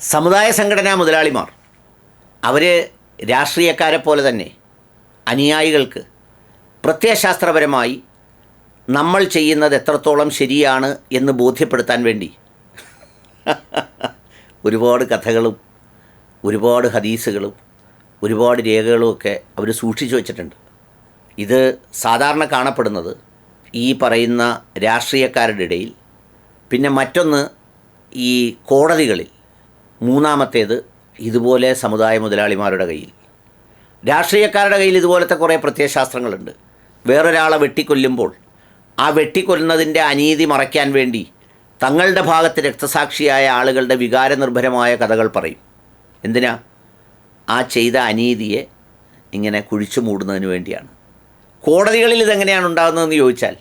സമുദായ സംഘടനാ മുതലാളിമാർ. അവർ രാഷ്ട്രീയക്കാരെ പോലെ തന്നെ അനുയായികൾക്ക് പ്രത്യയശാസ്ത്രപരമായി നമ്മൾ ചെയ്യുന്നത് എത്രത്തോളം ശരിയാണ് എന്ന് ബോധ്യപ്പെടുത്താൻ വേണ്ടി. ഒരുപാട് കഥകളും ഒരുപാട് ഹദീസുകളും ഒരുപാട് രേഖകളും ഒക്കെ അവർ സൂക്ഷിച്ചു വച്ചിട്ടുണ്ട്. ഇത് സാധാരണ കാണപ്പെടുന്നത് ഈ പറയുന്ന രാഷ്ട്രീയക്കാരുടെ ഇടയിൽ. പിന്നെ മറ്റൊന്ന് ഈ കോടതികളിൽ മൂന്നാമത്തേത് ഇതുപോലെ സമുദായ മുതലാളിമാരുടെ കയ്യിൽ. രാഷ്ട്രീയക്കാരുടെ കയ്യിൽ ഇതുപോലത്തെ കുറേ പ്രത്യയശാസ്ത്രങ്ങളുണ്ട്. വേറൊരാളെ വെട്ടിക്കൊല്ലുമ്പോൾ ആ വെട്ടിക്കൊല്ലുന്നതിന്റെ അനീതി മറയ്ക്കാൻ വേണ്ടി തങ്ങളുടെ ഭാഗത്ത് രക്തസാക്ഷിയായ ആളുകളുടെ വികാരനിർഭരമായ കഥകൾ പറയും. എന്തിനാ? ആ ചെയ്ത അനീതിയെ ഇങ്ങനെ കുഴിച്ചു മൂടുന്നതിന് വേണ്ടിയാണ്. കോടതികളിൽ ഇതെങ്ങനെയാണ് ഉണ്ടാകുന്നതെന്ന് ചോദിച്ചാൽ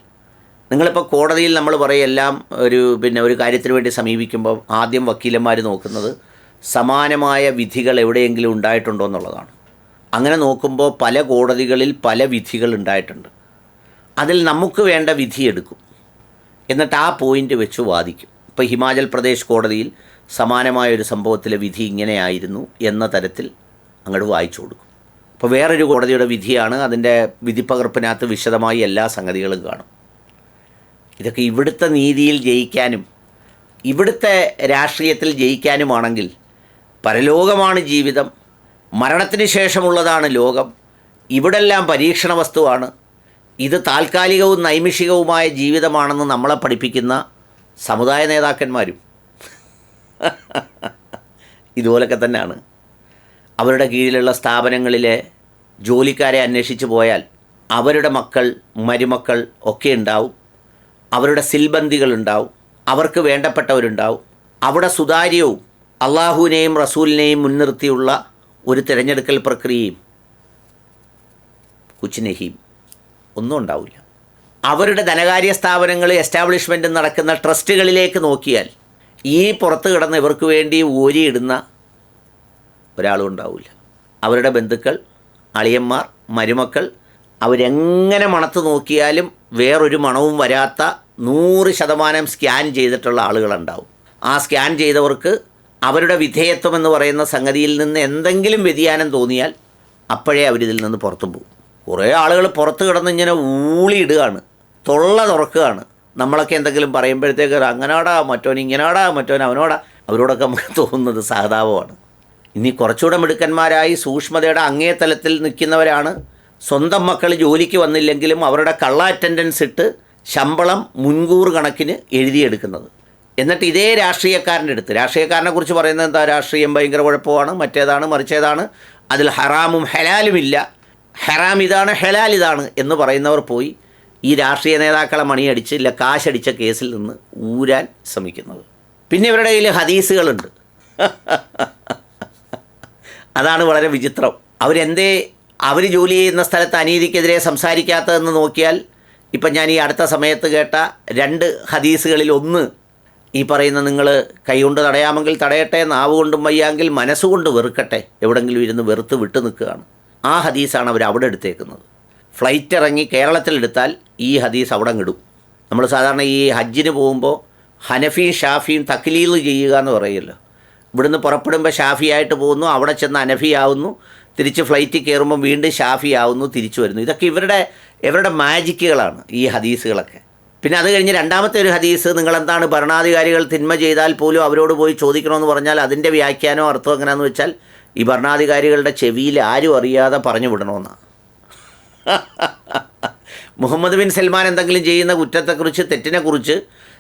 നിങ്ങളിപ്പോൾ കോടതിയിൽ നമ്മൾ പറയും എല്ലാം ഒരു പിന്നെ ഒരു കാര്യത്തിന് വേണ്ടി സമീപിക്കുമ്പോൾ ആദ്യം വക്കീലന്മാർ നോക്കുന്നത് സമാനമായ വിധികൾ എവിടെയെങ്കിലും ഉണ്ടായിട്ടുണ്ടോ എന്നുള്ളതാണ്. അങ്ങനെ നോക്കുമ്പോൾ പല കോടതികളിൽ പല വിധികൾ ഉണ്ടായിട്ടുണ്ട്. അതിൽ നമുക്ക് വേണ്ട വിധി എടുക്കും. എന്നിട്ട് ആ പോയിന്റ് വെച്ച് വാദിക്കും. ഇപ്പോൾ ഹിമാചൽ പ്രദേശ് കോടതിയിൽ സമാനമായ ഒരു സംഭവത്തിലെ വിധി ഇങ്ങനെയായിരുന്നു എന്ന തരത്തിൽ അങ്ങോട്ട് വായിച്ചു കൊടുക്കും. അപ്പോൾ വേറൊരു കോടതിയുടെ വിധിയാണ് അതിന്റെ വിധിപ്പകർപ്പിനകത്ത് വിശദമായി എല്ലാ സംഗതികളും കാണും. ഇതൊക്കെ ഇവിടുത്തെ നീതിയിൽ ജയിക്കാനും ഇവിടുത്തെ രാഷ്ട്രീയത്തിൽ ജയിക്കാനുമാണെങ്കിൽ പരലോകമാണ് ജീവിതം മരണത്തിന് ശേഷമുള്ളതാണ് ലോകം ഇവിടെല്ലാം പരീക്ഷണ വസ്തുവാണ്. ഇത് താൽക്കാലികവും നൈമിഷികവുമായ ജീവിതമാണെന്ന് നമ്മളെ പഠിപ്പിക്കുന്ന സമുദായ നേതാക്കന്മാരും ഇതുപോലൊക്കെ തന്നെയാണ്. അവരുടെ കീഴിലുള്ള സ്ഥാപനങ്ങളിലെ ജോലിക്കാരെ അന്വേഷിച്ച് പോയാൽ അവരുടെ മക്കൾ മരുമക്കൾ ഒക്കെ ഉണ്ടാവും. അവരുടെ സിൽബന്തികളുണ്ടാവും അവർക്ക് വേണ്ടപ്പെട്ടവരുണ്ടാവും. അവിടെ സുതാര്യവും അള്ളാഹുവിനെയും റസൂലിനെയും മുൻനിർത്തിയുള്ള ഒരു തിരഞ്ഞെടുക്കൽ പ്രക്രിയയും കുച്ചിനെഹിയും ഒന്നും ഉണ്ടാവില്ല. അവരുടെ ധനകാര്യ സ്ഥാപനങ്ങൾ എസ്റ്റാബ്ലിഷ്മെന്റ് നടക്കുന്ന ട്രസ്റ്റുകളിലേക്ക് നോക്കിയാൽ ഈ പുറത്ത് കിടന്ന് ഇവർക്ക് വേണ്ടി ഓരിയിടുന്ന ഒരാളും ഉണ്ടാവില്ല. അവരുടെ ബന്ധുക്കൾ അളിയന്മാർ മരുമക്കൾ അവരെങ്ങനെ മണത്ത് നോക്കിയാലും വേറൊരു മണവും വരാത്ത നൂറ് ശതമാനം സ്കാൻ ചെയ്തിട്ടുള്ള ആളുകളുണ്ടാവും. ആ സ്കാൻ ചെയ്തവർക്ക് അവരുടെ വിധേയത്വം എന്ന് പറയുന്ന സംഗതിയിൽ നിന്ന് എന്തെങ്കിലും വ്യതിയാനം തോന്നിയാൽ അപ്പോഴേ അവരിതിൽ നിന്ന് പുറത്തും പോകും കുറേ ആളുകൾ പുറത്ത് കിടന്ന് ഇങ്ങനെ ഊളിയിടുകയാണ് തൊള്ള തുറക്കുകയാണ്. നമ്മളൊക്കെ എന്തെങ്കിലും പറയുമ്പോഴത്തേക്ക് അങ്ങനാടാ മറ്റോൻ ഇങ്ങനാടാ മറ്റോൻ അവനോടാ അവരോടൊക്കെ നമുക്ക് തോന്നുന്നത് സഹതാപമാണ്. ഇനി കുറച്ചുകൂടെ മിടുക്കന്മാരായി സൂക്ഷ്മതയുടെ അങ്ങേ തലത്തിൽ നിൽക്കുന്നവരാണ് സ്വന്തം മക്കൾ ജോലിക്ക് വന്നില്ലെങ്കിലും അവരുടെ കള്ള അറ്റൻഡൻസ് ഇട്ട് ശമ്പളം മുൻകൂർ കണക്കിന് എഴുതിയെടുക്കുന്നത്. എന്നിട്ട് ഇതേ രാഷ്ട്രീയക്കാരന്റെ അടുത്ത് രാഷ്ട്രീയക്കാരനെ കുറിച്ച് പറയുന്നത് എന്താ? രാഷ്ട്രീയം ഭയങ്കര കുഴപ്പമാണ് മറ്റേതാണ് മറിച്ചേതാണ് അതിൽ ഹറാമും ഹലാലും ഇല്ല. ഹറാം ഇതാണ് ഹലാൽ ഇതാണ് എന്ന് പറയുന്നവർ പോയി ഈ രാഷ്ട്രീയ നേതാക്കളെ മണിയടിച്ച് ഇല്ല കാശടിച്ച കേസിൽ നിന്ന് ഊരാൻ ശ്രമിക്കുന്നത്. പിന്നെ ഇവരുടെ കയ്യിൽ ഹദീസുകളുണ്ട്. അതാണ് വളരെ വിചിത്രം. അവരെന്തേ അവർ ജോലി ചെയ്യുന്ന സ്ഥലത്ത് അനീതിക്കെതിരെ സംസാരിക്കാത്തതെന്ന് നോക്കിയാൽ ഇപ്പം ഞാൻ ഈ അടുത്ത സമയത്ത് കേട്ട രണ്ട് ഹദീസുകളിൽ ഒന്ന് ഈ പറയുന്ന നിങ്ങൾ കൈകൊണ്ട് തടയാമെങ്കിൽ തടയട്ടെ നാവ് കൊണ്ടും വയ്യാങ്കിൽ മനസ്സുകൊണ്ട് വെറുക്കട്ടെ എവിടെങ്കിലും ഇരുന്ന് വെറുത്ത് വിട്ടു നിൽക്കുകയാണ്. ആ ഹദീസാണ് അവർ അവിടെ എടുത്തേക്കുന്നത്. ഫ്ലൈറ്റ് ഇറങ്ങി കേരളത്തിലെടുത്താൽ ഈ ഹദീസ് അവിടെ ഇടും നമ്മൾ സാധാരണ ഈ ഹജ്ജിന് പോകുമ്പോൾ ഹനഫിയും ഷാഫിയും തക്ലീൽ ചെയ്യുക എന്ന് പറയുമല്ലോ ഇവിടുന്ന് പുറപ്പെടുമ്പോൾ ഷാഫിയായിട്ട് പോകുന്നു അവിടെ ചെന്ന് അനഫി ആവുന്നു തിരിച്ച് ഫ്ലൈറ്റിൽ കയറുമ്പോൾ വീണ്ടും ഷാഫി ആവുന്നു തിരിച്ചു വരുന്നു. ഇതൊക്കെ ഇവരുടെ ഇവരുടെ മാജിക്കുകളാണ് ഈ ഹദീസുകളൊക്കെ. പിന്നെ അത് കഴിഞ്ഞ് രണ്ടാമത്തെ ഒരു ഹദീസ് നിങ്ങളെന്താണ് ഭരണാധികാരികൾ തിന്മ ചെയ്താൽ പോലും അവരോട് പോയി ചോദിക്കണമെന്ന് പറഞ്ഞാൽ അതിന്റെ വ്യാഖ്യാനോ അർത്ഥം എങ്ങനെയാണെന്ന് വെച്ചാൽ ഈ ഭരണാധികാരികളുടെ ചെവിയിൽ ആരും അറിയാതെ പറഞ്ഞു വിടണമെന്നാണ്. മുഹമ്മദ് ബിൻ സൽമാൻ എന്തെങ്കിലും ചെയ്യുന്ന കുറ്റത്തെക്കുറിച്ച് തെറ്റിനെക്കുറിച്ച്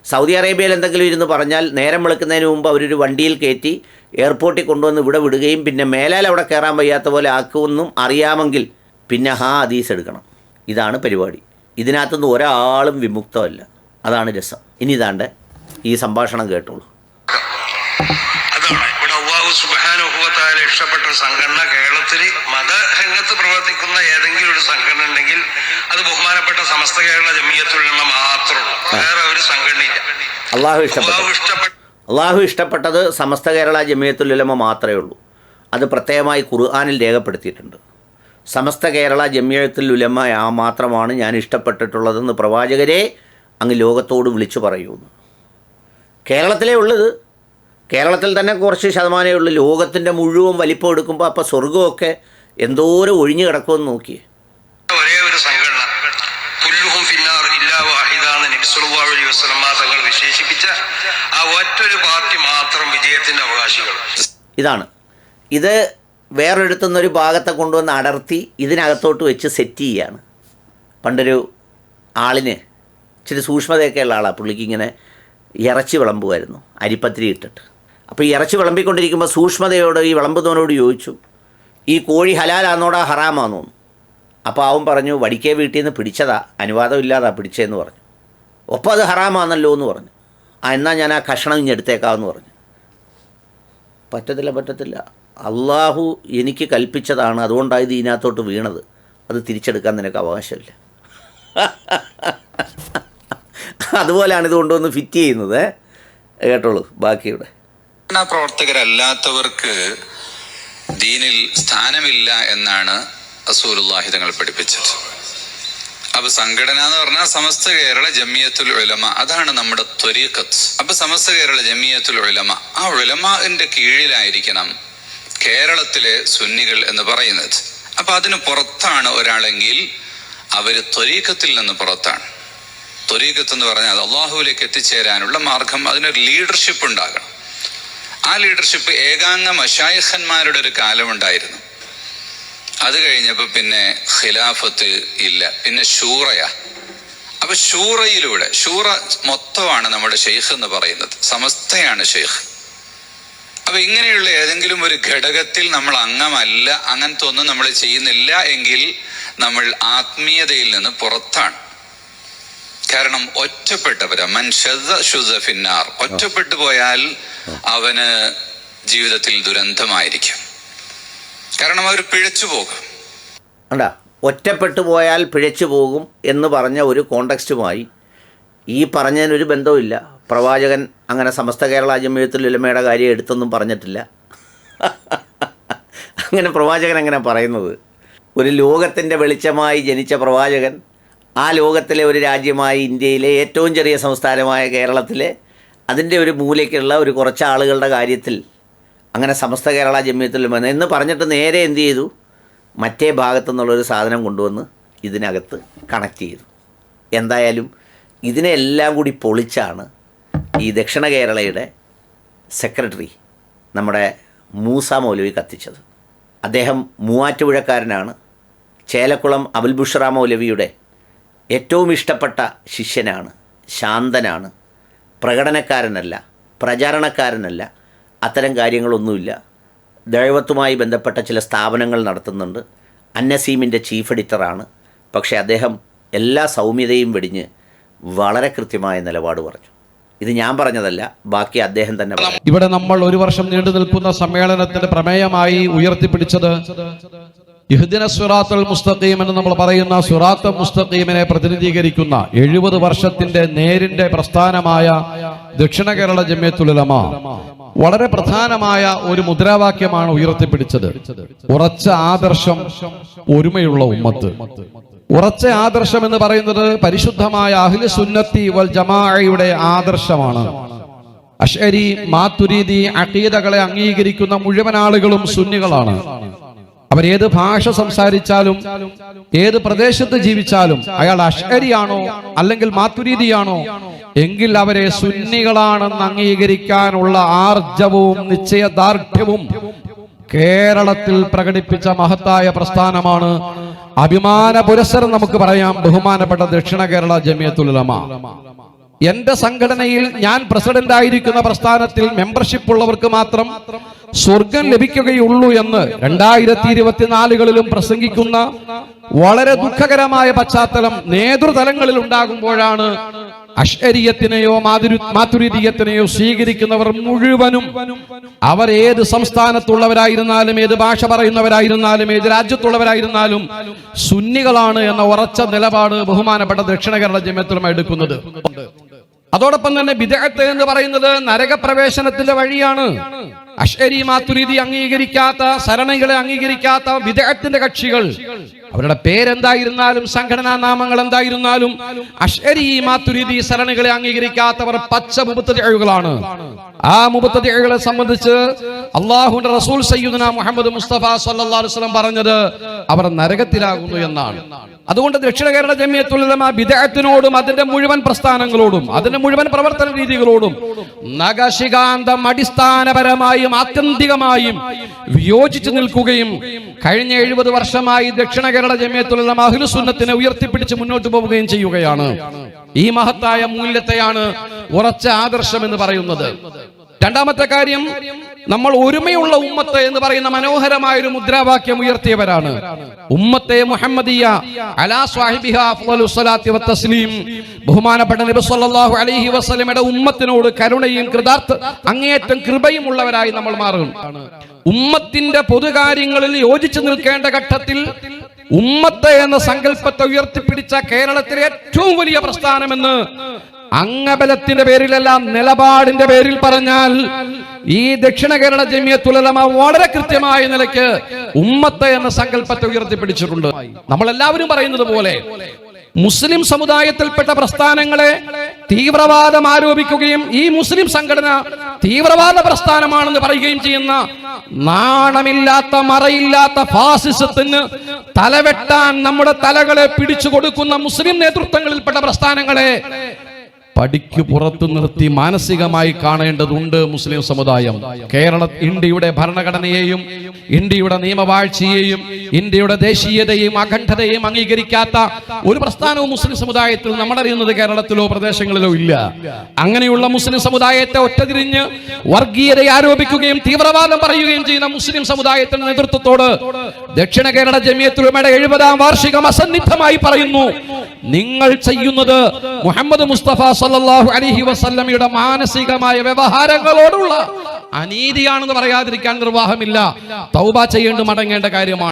സൗദി അറേബ്യയിൽ എന്തെങ്കിലും ഇരുന്ന് പറഞ്ഞാൽ നേരം വെളുക്കുന്നതിന് മുമ്പ് അവരൊരു വണ്ടിയിൽ കയറ്റി എയർപോർട്ടിൽ കൊണ്ടുവന്ന് ഇവിടെ വിടുകയും പിന്നെ മേലാൽ അവിടെ കയറാൻ വയ്യാത്ത പോലെ ആക്കുമെന്നും അറിയാമെങ്കിൽ പിന്നെ ഹാ ഹദീസ് എടുക്കണം. ഇതാണ് പരിപാടി. ഇതിനകത്തുനിന്ന് ഒരാളും വിമുക്തമല്ല. അതാണ് രസം. ഇനി ഇതാണ്ട് ഈ സംഭാഷണം കേട്ടോളൂ. സുബാനുഭവത്തായ ഇഷ്ടപ്പെട്ട സംഘടന കേരളത്തിൽ മതരംഗത്ത് പ്രവർത്തിക്കുന്ന ഏതെങ്കിലും ഒരു സംഘടന ഉണ്ടെങ്കിൽ അത് ബഹുമാനപ്പെട്ട സമസ്ത കേരള ജമീയത്തുള്ള മാത്രമേ ഉള്ളൂ. വേറെ ഒരു സംഘടന അള്ളാഹു ഇഷ്ടപ്പെട്ട. അള്ളാഹു ഇഷ്ടപ്പെട്ടത് സമസ്ത കേരള ജമിയത്തുലമ മാത്രമേ ഉള്ളൂ. അത് പ്രത്യേകമായി ഖുർആാനിൽ രേഖപ്പെടുത്തിയിട്ടുണ്ട്. സമസ്ത കേരള ജമിയത്തുൽ ഉലമ ആ മാത്രമാണ് ഞാൻ ഇഷ്ടപ്പെട്ടിട്ടുള്ളതെന്ന് പ്രവാചകരെ അങ്ങ് ലോകത്തോട് വിളിച്ചു പറയുന്നു. കേരളത്തിലേ ഉള്ളത് കേരളത്തിൽ തന്നെ കുറച്ച് ശതമാനമേ ഉള്ളൂ. ലോകത്തിന്റെ മുഴുവൻ വലിപ്പം എടുക്കുമ്പോൾ അപ്പോൾ സ്വർഗമൊക്കെ എന്തോരം ഒഴിഞ്ഞു കിടക്കുമെന്ന് നോക്കിയേ. ഒരേ ഒരു സംഘടന. ഫിന്നാർ ഇല്ലാ തങ്ങൾ വിശേഷിപ്പിച്ച ആ ഒറ്റൊരു പാർട്ടി മാത്രം വിജയത്തിന്റെ അവകാശികൾ. ഇതാണ്. ഇത് വേറൊരിടത്തുനിന്നൊരു ഭാഗത്തെ കൊണ്ടുവന്ന് അടർത്തി ഇതിനകത്തോട്ട് വെച്ച് സെറ്റ് ചെയ്യുകയാണ് പണ്ടൊരു ആളിന് ഇച്ചിരി സൂക്ഷ്മതയൊക്കെ ഉള്ള ആളാണ് പുള്ളിക്ക് ഇങ്ങനെ ഇറച്ചി വിളമ്പുമായിരുന്നു. അരിപ്പത്തിരി ഇട്ടിട്ട്. അപ്പോൾ ഈ ഇറച്ചി വിളമ്പിക്കൊണ്ടിരിക്കുമ്പോൾ സൂക്ഷ്മതയോട് ഈ വിളമ്പുന്നവനോട് ചോദിച്ചു ഈ കോഴി ഹലാലാന്നോടാ ഹറാമാന്നോ? അപ്പോൾ അവൻ പറഞ്ഞു വടിക്കേ വീട്ടിൽ നിന്ന് പിടിച്ചതാ അനുവാദം ഇല്ലാതാ പിടിച്ചതെന്ന് പറഞ്ഞു. ഒപ്പം അത് ഹറാമാണല്ലോ എന്ന് പറഞ്ഞു. ആ എന്നാൽ ഞാൻ ആ കഷണം ഇനി എടുത്തേക്കാമെന്ന് പറഞ്ഞു. പറ്റത്തില്ല പറ്റത്തില്ല. അള്ളാഹു എനിക്ക് കൽപ്പിച്ചതാണ് അതുകൊണ്ടാണ് ഇത് ഇതിനകത്തോട്ട് വീണത്. അത് തിരിച്ചെടുക്കാൻ നിനക്ക് അവകാശമില്ല. അതുപോലെയാണ് ഇത് കൊണ്ടുവന്ന് ഫിറ്റ് ചെയ്യുന്നത്? കേട്ടോളൂ ബാക്കിയുടെ. പ്രവർത്തകരല്ലാത്തവർക്ക് ദീനിൽ സ്ഥാനമില്ല എന്നാണ് റസൂലുള്ളാഹി തങ്ങൾ പഠിപ്പിച്ചത്. അപ്പൊ സംഘടന എന്ന് പറഞ്ഞാൽ സമസ്ത കേരള ജമിയത്തുൽ ഉലമ അതാണ് നമ്മുടെ ത്വരീഖത്ത്. അപ്പൊ സമസ്ത കേരള ജമിയത്തുൽ ഉലമ ആ ഉലമാന്റെ കീഴിലായിരിക്കണം കേരളത്തിലെ സുന്നികൾ എന്ന് പറയുന്നത്. അപ്പൊ അതിന് പുറത്താണ് ഒരാളെങ്കിൽ അവർ ത്വരീഖത്തിൽ നിന്ന് പുറത്താണ്. ത്വരീഖത്ത് എന്ന് പറഞ്ഞാൽ അള്ളാഹുവിലേക്ക് എത്തിച്ചേരാനുള്ള മാർഗം അതിനൊരു ലീഡർഷിപ്പ് ഉണ്ടാകണം. ആ ലീഡർഷിപ്പ് ഏകാംഗ മഷായഖന്മാരുടെ ഒരു കാലമുണ്ടായിരുന്നു. അത് കഴിഞ്ഞപ്പോൾ പിന്നെ ഖിലാഫത്ത് ഇല്ല. പിന്നെ ഷൂറയാ. അപ്പൊ ഷൂറയിലൂടെ ഷൂറ മൊത്തമാണ് നമ്മുടെ ഷെയ്ഖ് എന്ന് പറയുന്നത്. സമസ്തയാണ് ഷെയ്ഖ് അപ്പൊ ഇങ്ങനെയുള്ള ഏതെങ്കിലും ഒരു ഘടകത്തിൽ നമ്മൾ അംഗമല്ല അങ്ങനത്തെ ഒന്നും നമ്മൾ ചെയ്യുന്നില്ല എങ്കിൽ നമ്മൾ ആത്മീയതയിൽ നിന്ന് പുറത്താണ്. കാരണം ഒറ്റപ്പെട്ടവരാ. മൻ ഒറ്റപ്പെട്ടു പോയാൽ അവന് ജീവിതത്തിൽ ദുരന്തമായിരിക്കും. കാരണം അവർ പിഴച്ചു പോകും. അല്ല ഒറ്റപ്പെട്ടു പോയാൽ പിഴച്ചു പോകും എന്ന് പറഞ്ഞ ഒരു കോണ്ടക്സ്റ്റുമായി ഈ പറഞ്ഞതിനൊരു ബന്ധവുമില്ല. പ്രവാചകൻ അങ്ങനെ സമസ്ത കേരള ജമ്യത്തിൽ ഉലമയുടെ കാര്യം എടുത്തൊന്നും പറഞ്ഞിട്ടില്ല. അങ്ങനെ പ്രവാചകൻ അങ്ങനെ പറയുന്നത്. ഒരു ലോകത്തിന്റെ വെളിച്ചമായി ജനിച്ച പ്രവാചകൻ ആ ലോകത്തിലെ ഒരു രാജ്യമായ ഇന്ത്യയിലെ ഏറ്റവും ചെറിയ സംസ്ഥാനമായ കേരളത്തിലെ അതിന്റെ ഒരു മൂലയ്ക്കുള്ള ഒരു കുറച്ച് ആളുകളുടെ കാര്യത്തിൽ അങ്ങനെ സമസ്ത കേരള ജമ്യത്തിൽ വന്ന് എന്ന് പറഞ്ഞിട്ട് നേരെ എന്ത് ചെയ്തു? മറ്റേ ഭാഗത്തു നിന്നുള്ളൊരു സാധനം കൊണ്ടുവന്ന് ഇതിനകത്ത് കണക്ട് ചെയ്തു. എന്തായാലും ഇതിനെല്ലാം കൂടി പൊളിച്ചാണ് ഈ ദക്ഷിണ കേരളയുടെ സെക്രട്ടറി നമ്മുടെ മൂസ മൗലവി കത്തിച്ചത്. അദ്ദേഹം മൂവാറ്റുപുഴക്കാരനാണ്. ചേലക്കുളം അബുൽ ബുഷറ മൗലവിയുടെ ഏറ്റവും ഇഷ്ടപ്പെട്ട ശിഷ്യനാണ് ശാന്തനാണ് പ്രകടനക്കാരനല്ല പ്രചാരണക്കാരനല്ല അത്തരം കാര്യങ്ങളൊന്നുമില്ല. ദൈവത്തുമായി ബന്ധപ്പെട്ട ചില സ്ഥാപനങ്ങൾ നടത്തുന്നുണ്ട്. അന്നസീമിന്റെ ചീഫ് എഡിറ്ററാണ്. പക്ഷേ അദ്ദേഹം എല്ലാ സൗമ്യതയും വെടിഞ്ഞ് വളരെ കൃത്യമായ നിലപാട് പറഞ്ഞു. ഇത് ഞാൻ പറഞ്ഞതല്ല ബാക്കി അദ്ദേഹം തന്നെ ഇവിടെ നമ്മൾ ഒരു വർഷം നീണ്ടു നിൽക്കുന്ന സമ്മേളനത്തിന്റെ പ്രമേയമായി ഉയർത്തിപ്പിടിച്ചത് ഇഹ്ദിന സുറാത്തൽ മുസ്തഖീം എന്ന് നമ്മൾ പറയുന്ന സുറാത്ത് മുസ്തഖീമിനെ പ്രതിനിധീകരിക്കുന്ന എഴുപത് വർഷത്തിന്റെ നേരിന്റെ പ്രസ്ഥാനമായ ദക്ഷിണ കേരള ജമ്യത്തുലമ വളരെ പ്രധാനമായ ഒരു മുദ്രാവാക്യമാണ് ഉയർത്തിപ്പിടിച്ചത്. ഉറച്ച ആദർശം ഒരുമയുള്ള ഉമ്മത്ത്. ഉറച്ച ആദർശം എന്ന് പറയുന്നത് പരിശുദ്ധമായ അഹ്ലു സുന്നത്തി വൽ ജമാഅയുടെ ആദർശമാണ്. അഷരി മാത്തുരീതി അഖീദകളെ അംഗീകരിക്കുന്ന മുഴുവൻ ആളുകളും സുന്നികളാണ്. അവരേത് ഭാഷ സംസാരിച്ചാലും ഏത് പ്രദേശത്ത് ജീവിച്ചാലും അയാൾ അഷരിയാണോ അല്ലെങ്കിൽ മാത്തുരീതിയാണോ എങ്കിൽ അവരെ സുന്നികളാണെന്ന് അംഗീകരിക്കാനുള്ള ആർജവും നിശ്ചയദാർഢ്യവും കേരളത്തിൽ പ്രകടിപ്പിച്ച മഹത്തായ പ്രസ്ഥാനമാണ് അഭിമാന പുരസ്സരം നമുക്ക് പറയാം ബഹുമാനപ്പെട്ട ദക്ഷിണ കേരള ജമിയത്തുലമ എന്റെ സംഘടനയിൽ ഞാൻ പ്രസിഡന്റ് ആയിരിക്കുന്ന പ്രസ്ഥാനത്തിൽ മെമ്പർഷിപ്പ് ഉള്ളവർക്ക് മാത്രം സ്വർഗം ലഭിക്കുകയുള്ളൂ എന്ന് രണ്ടായിരത്തി ഇരുപത്തിനാലുകളിലും പ്രസംഗിക്കുന്ന വളരെ ദുഃഖകരമായ പശ്ചാത്തലം നേതൃതലങ്ങളിൽ ഉണ്ടാകുമ്പോഴാണ് അഷരീയത്തിനെയോ മാതുരു മാതുരീതീയത്തിനെയോ സ്വീകരിക്കുന്നവർ മുഴുവനും അവർ ഏത് സംസ്ഥാനത്തുള്ളവരായിരുന്നാലും ഏത് ഭാഷ പറയുന്നവരായിരുന്നാലും ഏത് രാജ്യത്തുള്ളവരായിരുന്നാലും സുന്നികളാണ് എന്ന ഉറച്ച നിലപാട് ബഹുമാനപ്പെട്ട ദക്ഷിണ കേരള ജമ്യത്തിലുമായി എടുക്കുന്നത്. അതോടൊപ്പം തന്നെ വിദഗത്ത് എന്ന് പറയുന്നത് നരകപ്രവേശനത്തിന്റെ വഴിയാണ്. അഷ്അരി മാതുരീതി അംഗീകരിക്കാത്ത സരണികളെ അംഗീകരിക്കാത്ത വിദഗത്തിന്റെ കക്ഷികൾ. അവരുടെ പേരെന്തായിരുന്നാലും സംഘടനാ നാമങ്ങൾ എന്തായിരുന്നാലും അഷ്അരി മാതുരീതി സരണികളെ അംഗീകരിക്കാത്തവർ പച്ച മുബത്തതികളാണ് ആ മുബത്തതികളെ സംബന്ധിച്ച് അള്ളാഹുന്റെ റസൂൽ സയ്യിദുന മുഹമ്മദ് മുസ്തഫ അലൈഹി വസല്ലം പറഞ്ഞത് അവർ നരകത്തിലാകുന്നു എന്നാണ്. അതുകൊണ്ട് ദക്ഷിണ കേരള ജമിയത്തുലമ വിദേഹത്തിനോടും അതിന്റെ മുഴുവൻ പ്രസ്ഥാനങ്ങളോടും അതിന്റെ മുഴുവൻ പ്രവർത്തന രീതികളോടും നഗശികാന്തം അടിസ്ഥാനപരമായും ആത്യന്തികമായും വിയോജിച്ചു നിൽക്കുകയും കഴിഞ്ഞ എഴുപത് വർഷമായി ദക്ഷിണ കേരള ജമിയത്തുലമ അഹിലുസുന്നത്തിനെ ഉയർത്തിപ്പിടിച്ച് മുന്നോട്ട് പോവുകയും ചെയ്യുകയാണ്. ഈ മഹത്തായ മൂല്യത്തെയാണ് ഉറച്ച ആദർശം എന്ന് പറയുന്നത്. രണ്ടാമത്തെ കാര്യം നമ്മൾ ഒരുമയുള്ള ഉമ്മത്ത് എന്ന് പറയുന്ന മനോഹരമായ ഒരു മുദ്രാവാക്യം ഉയർത്തിയവരാണ്. ഉമ്മത്തെ മുഹമ്മദിയ അലാ സ്വാഹിബിഹ അഫ്ളലു സ്വലാത്തി വത്തസ്ലീം ബഹുമാനപ്പെട്ട നബി സല്ലല്ലാഹു അലൈഹി വസല്ലമയുടെ ഉമ്മത്തിനോട് കരുണയും കൃതാർത്ഥ അങ്ങേയറ്റം കൃപയും ഉള്ളവരായി നമ്മൾ മാറും ഉമ്മത്തിന്റെ പൊതുകാര്യങ്ങളിൽ യോജിച്ചു നിൽക്കേണ്ട ഘട്ടത്തിൽ ഉമ്മത്ത് എന്ന സങ്കല്പത്തെ ഉയർത്തിപ്പിടിച്ച കേരളത്തിലെ ഏറ്റവും വലിയ പ്രസ്ഥാനമെന്ന് അംഗബലത്തിന്റെ പേരിലല്ല നിലപാടിന്റെ പേരിൽ പറഞ്ഞാൽ ഈ ദക്ഷിണ കേരള ജമിയത്തുലമ വളരെ കൃത്യമായ നിലയ്ക്ക് ഉമ്മത്ത് എന്ന സങ്കല്പത്തെ ഉയർത്തിപ്പിടിച്ചിട്ടുണ്ട്. നമ്മൾ എല്ലാവരും പറയുന്നത് പോലെ മുസ്ലിം സമുദായത്തിൽപ്പെട്ട പ്രസ്ഥാനങ്ങളെ തീവ്രവാദം ആരോപിക്കുകയും ഈ മുസ്ലിം സംഘടന തീവ്രവാദ പ്രസ്ഥാനമാണെന്ന് പറയുകയും ചെയ്യുന്ന നാണമില്ലാത്ത മറയില്ലാത്ത ഫാസിസത്തിന് തലവെട്ടാൻ നമ്മുടെ തലകളെ പിടിച്ചു കൊടുക്കുന്ന മുസ്ലിം നേതൃത്വങ്ങളിൽപ്പെട്ട പ്രസ്ഥാനങ്ങളെ പടിക്ക് പുറത്തു നിർത്തി മാനസികമായി കാണേണ്ടതുണ്ട് മുസ്ലിം സമുദായം. കേരള ഇന്ത്യയുടെ ഭരണഘടനയെയും ഇന്ത്യയുടെ നിയമവാഴ്ചയെയും ഇന്ത്യയുടെ ദേശീയതയും അഖണ്ഡതയും അംഗീകരിക്കാത്ത ഒരു പ്രസ്ഥാനവും മുസ്ലിം സമുദായത്തിൽ നമ്മളറിയുന്നത് കേരളത്തിലോ പ്രദേശങ്ങളിലോ ഇല്ല. അങ്ങനെയുള്ള മുസ്ലിം സമുദായത്തെ ഒറ്റതിരിഞ്ഞ് വർഗീയതയെ ആരോപിക്കുകയും തീവ്രവാദം പറയുകയും ചെയ്യുന്ന മുസ്ലിം സമുദായത്തിന്റെ നേതൃത്വത്തോട് ദക്ഷിണ കേരള ജമിയത്തുലമയുടെ എഴുപതാം വാർഷികം അസന്നിഗ്ധമായി പറയുന്നു. നിങ്ങൾ ചെയ്യുന്നത് മുഹമ്മദ് മുസ്തഫ സല്ലല്ലാഹു അലൈഹി വസല്ലമയുടെ മാനസികമായ വ്യവഹാരങ്ങളോടുള്ള അനീതിയാണെന്ന് പറയാതിരിക്കാൻ നിർവാഹമില്ല. തൗബ ചെയ്യേണ്ട മടങ്ങേണ്ട കാര്യമാണ്.